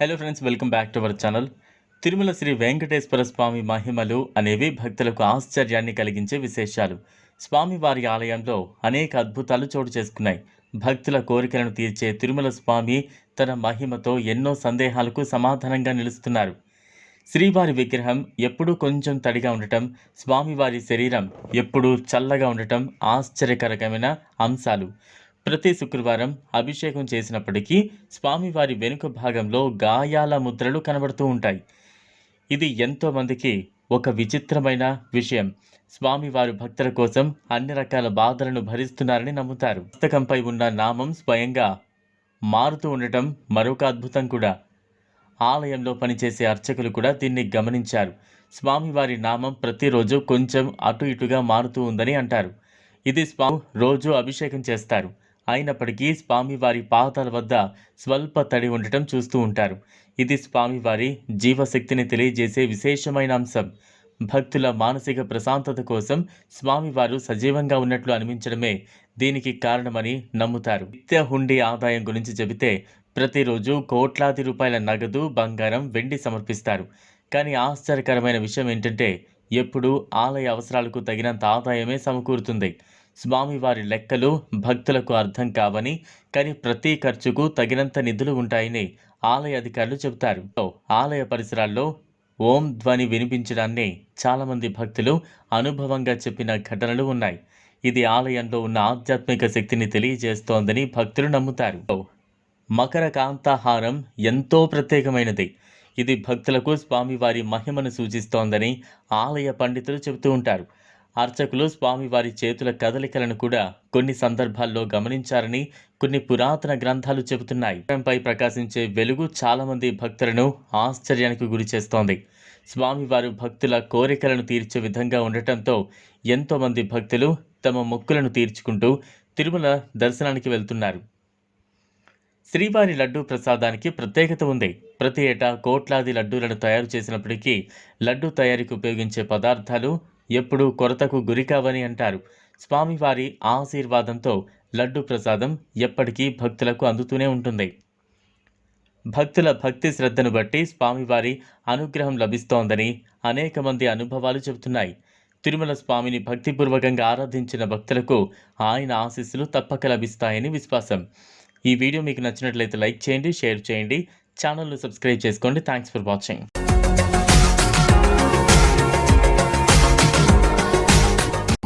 Hello friends welcome back to our channel Tirumala Sri Venkateshwara Swamy మహిమలు అనేవి భక్తులకు ఆశ్చర్యాన్ని కలిగించే విశేషాలు. స్వామివారి ఆలయంలో అనేక అద్భుతాలు చోటు చేసుకున్నాయి. భక్తుల కోరికలను తీర్చే తిరుమల స్వామి తన మహిమతో ఎన్నో సందేహాలకు సమాధానంగా నిలుస్తున్నారు. శ్రీవారి విగ్రహం ఎప్పుడూ కొంచెం తడిగా ఉండటం స్వామివారి శరీరం ఎప్పుడూ చల్లగా ఉండటం ఆశ్చర్యకరమైన అంశాలు. ప్రతి శుక్రవారం అభిషేకం చేసినప్పటికీ స్వామివారి వెనుక భాగంలో గాయాల ముద్రలు కనబడుతూ ఉంటాయి. ఇది ఎంతోమందికి ఒక విచిత్రమైన విషయం. స్వామివారు భక్తుల కోసం అన్ని రకాల బాధలను భరిస్తున్నారని నమ్ముతారు. పుస్తకంపై ఉన్న నామం స్వయంగా మారుతూ ఉండటం మరొక అద్భుతం కూడా. ఆలయంలో పనిచేసే అర్చకులు కూడా దీన్ని గమనించారు. స్వామివారి నామం ప్రతిరోజు కొంచెం అటు ఇటుగా మారుతూ ఉందని అంటారు. ఇది స్వామి రోజు అభిషేకం చేస్తారు. అయినప్పటికీ స్వామివారి పాదాల వద్ద స్వల్ప తడి ఉండటం చూస్తూ ఉంటారు. ఇది స్వామివారి జీవశక్తిని తెలియజేసే విశేషమైన అంశం. భక్తుల మానసిక ప్రశాంతత కోసం స్వామివారు సజీవంగా ఉన్నట్లు అనిపించడమే దీనికి కారణమని నమ్ముతారు. నిత్య హుండీ ఆదాయం గురించి చెబితే ప్రతిరోజు కోట్లాది రూపాయల నగదు బంగారం వెండి సమర్పిస్తారు. కానీ ఆశ్చర్యకరమైన విషయం ఏంటంటే ఎప్పుడూ ఆలయ అవసరాలకు తగినంత ఆదాయమే సమకూరుతుంది. స్వామివారి లెక్కలు భక్తులకు అర్థం కావని కానీ ప్రతి ఖర్చుకు తగినంత నిధులు ఉంటాయని ఆలయ అధికారులు చెబుతారు. ఆలయ పరిసరాల్లో ఓం ధ్వని వినిపించడాన్ని చాలామంది భక్తులు అనుభవంగా చెప్పిన ఘటనలు ఉన్నాయి. ఇది ఆలయంలో ఉన్న ఆధ్యాత్మిక శక్తిని తెలియజేస్తోందని భక్తులు నమ్ముతారు. మకర కాంతాహారం ఎంతో ప్రత్యేకమైనది. ఇది భక్తులకు స్వామివారి మహిమను సూచిస్తోందని ఆలయ పండితులు చెబుతూ ఉంటారు. అర్చకులు స్వామివారి చేతుల కదలికలను కూడా కొన్ని సందర్భాల్లో గమనించారని కొన్ని పురాతన గ్రంథాలు చెబుతున్నాయి. పై ప్రకాశించే వెలుగు చాలామంది భక్తులను ఆశ్చర్యానికి గురి చేస్తోంది. స్వామివారు భక్తుల కోరికలను తీర్చే విధంగా ఉండటంతో ఎంతోమంది భక్తులు తమ మొక్కులను తీర్చుకుంటూ తిరుమల దర్శనానికి వెళ్తున్నారు. శ్రీవారి లడ్డూ ప్రసాదానికి ప్రత్యేకత ఉంది. ప్రతి ఏటా కోట్లాది లడ్డూలను తయారు చేసినప్పటికీ లడ్డూ తయారీకి ఉపయోగించే పదార్థాలు ఎప్పుడూ కొరతకు గురికావని అంటారు. స్వామివారి ఆశీర్వాదంతో లడ్డు ప్రసాదం ఎప్పటికీ భక్తులకు అందుతూనే ఉంటుంది. భక్తుల భక్తి శ్రద్ధను బట్టి స్వామివారి అనుగ్రహం లభిస్తోందని అనేక మంది అనుభవాలు చెబుతున్నాయి. తిరుమల స్వామిని భక్తిపూర్వకంగా ఆరాధించిన భక్తులకు ఆయన ఆశీస్సులు తప్పక లభిస్తాయని విశ్వాసం. ఈ వీడియో మీకు నచ్చినట్లయితే లైక్ చేయండి షేర్ చేయండి. ఛానల్ను సబ్స్క్రైబ్ చేసుకోండి. Thanks for watching.